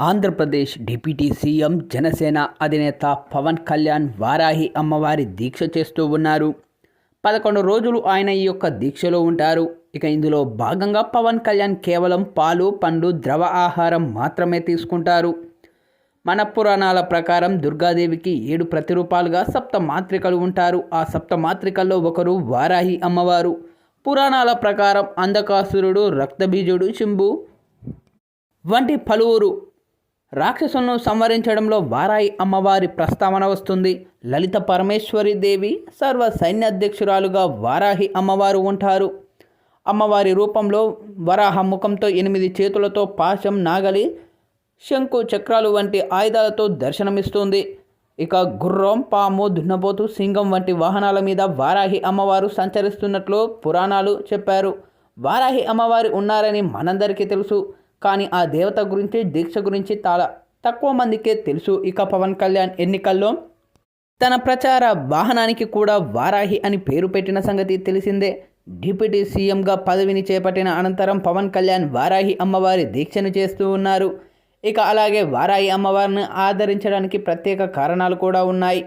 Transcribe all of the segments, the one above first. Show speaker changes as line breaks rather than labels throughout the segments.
Andhra Pradesh deputy CM Janasena అధినేత పవన్ కళ్యాణ్ వారాహి అమ్మవారి దీక్ష చేస్తూ ఉన్నారు. పదకొండు రోజులు ఆయన ఈ యొక్క దీక్షలో ఉంటారు. ఇక ఇందులో భాగంగా పవన్ కళ్యాణ్ కేవలం పాలు పండ్లు ద్రవ ఆహారం మాత్రమే తీసుకుంటారు. మన పురాణాల ప్రకారం దుర్గాదేవికి ఏడు ప్రతిరూపాలుగా సప్త మాత్రికలు ఉంటారు. ఆ సప్త మాత్రికల్లో ఒకరు వారాహి అమ్మవారు. పురాణాల ప్రకారం అంధకాసురుడు రక్తబీజుడు శంభు వంటి పలువురు రాక్షసులను సంవరించడంలో వారాయి అమ్మవారి ప్రస్తావన వస్తుంది. లలిత పరమేశ్వరి దేవి సర్వ సైన్యాధ్యక్షురాలుగా వారాహి అమ్మవారు ఉంటారు. అమ్మవారి రూపంలో వరాహ ముఖంతో ఎనిమిది చేతులతో పాశం నాగలి శంకు చక్రాలు వంటి ఆయుధాలతో దర్శనమిస్తుంది. ఇక గుర్రం పాము దున్నపోతు సింగం వంటి వాహనాల మీద వారాహి అమ్మవారు సంచరిస్తున్నట్లు పురాణాలు చెప్పారు. వారాహి అమ్మవారి ఉన్నారని మనందరికీ తెలుసు. కానీ ఆ దేవత గురించి దీక్ష గురించి చాలా తక్కువ మందికే తెలుసు. ఇక పవన్ కళ్యాణ్ ఎన్నికల్లో తన ప్రచార వాహనానికి కూడా వారాహి అని పేరు పెట్టిన సంగతి తెలిసిందే. డిప్యూటీ సీఎంగా పదవిని చేపట్టిన అనంతరం పవన్ కళ్యాణ్ వారాహి అమ్మవారి దీక్షను చేస్తూ ఉన్నారు. ఇక అలాగే వారాహి అమ్మవారిని ఆదరించడానికి ప్రత్యేక కారణాలు కూడా ఉన్నాయి.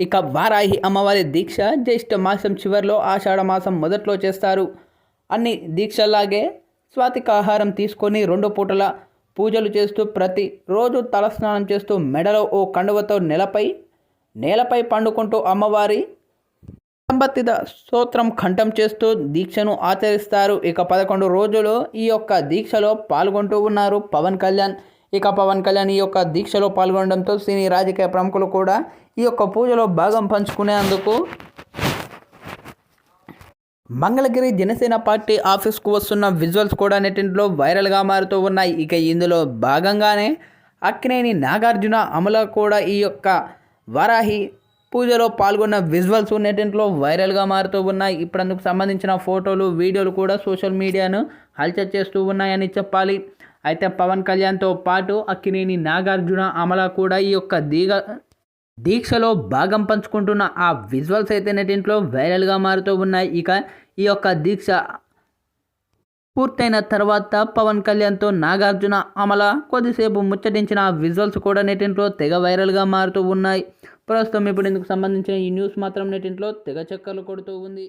ఇక వారాహి అమ్మవారి దీక్ష జ్యేష్ఠ మాసం చివరిలో ఆషాఢ మాసం మొదట్లో చేస్తారు. అన్ని దీక్షలాగే స్వాతిక ఆహారం తీసుకొని రెండు పూటల పూజలు చేస్తూ ప్రతి రోజు తలస్నానం చేస్తూ మెడలో ఓ కండువతో నెలపై నేలపై పండుకుంటూ అమ్మవారి సంబత్తిద స్తోత్రం కంఠం చేస్తూ దీక్షను ఆచరిస్తారు. ఇక పదకొండు రోజులు ఈ యొక్క దీక్షలో పాల్గొంటూ ఉన్నారు పవన్ కళ్యాణ్. ఇక పవన్ కళ్యాణ్ ఈ యొక్క దీక్షలో పాల్గొనడంతో సినీ రాజకీయ ప్రముఖులు కూడా ఈ యొక్క పూజలో భాగం పంచుకునేందుకు మంగళగిరి జనసేన పార్టీ ఆఫీస్కు వస్తున్న విజువల్స్ కూడా నెట్టింట్లో వైరల్గా మారుతూ ఉన్నాయి. ఇక ఇందులో భాగంగానే అక్కినేని నాగార్జున అమల కూడా ఈ యొక్క వరాహి పూజలో పాల్గొన్న విజువల్స్ నెట్టింట్లో వైరల్గా మారుతూ ఉన్నాయి. ఇప్పుడు అందుకు సంబంధించిన ఫోటోలు వీడియోలు కూడా సోషల్ మీడియాను హల్చల్ చేస్తూ ఉన్నాయని చెప్పాలి. అయితే పవన్ కళ్యాణ్తో పాటు అక్కినేని నాగార్జున అమల కూడా ఈ యొక్క దీగ దీక్షలో భాగం పంచుకుంటున్న ఆ విజువల్స్ అయితే నెటింట్లో వైరల్గా మారుతూ ఉన్నాయి. ఇక ఈ యొక్క దీక్ష పూర్తయిన తర్వాత పవన్ కళ్యాణ్తో నాగార్జున అమల కొద్దిసేపు ముచ్చటించిన ఆ విజువల్స్ కూడా నెటింట్లో తెగ వైరల్గా మారుతూ ఉన్నాయి. ప్రస్తుతం ఇప్పుడు ఇందుకు సంబంధించిన ఈ న్యూస్ మాత్రం నెటింట్లో తెగ చక్కర్లు కొడుతూ ఉంది.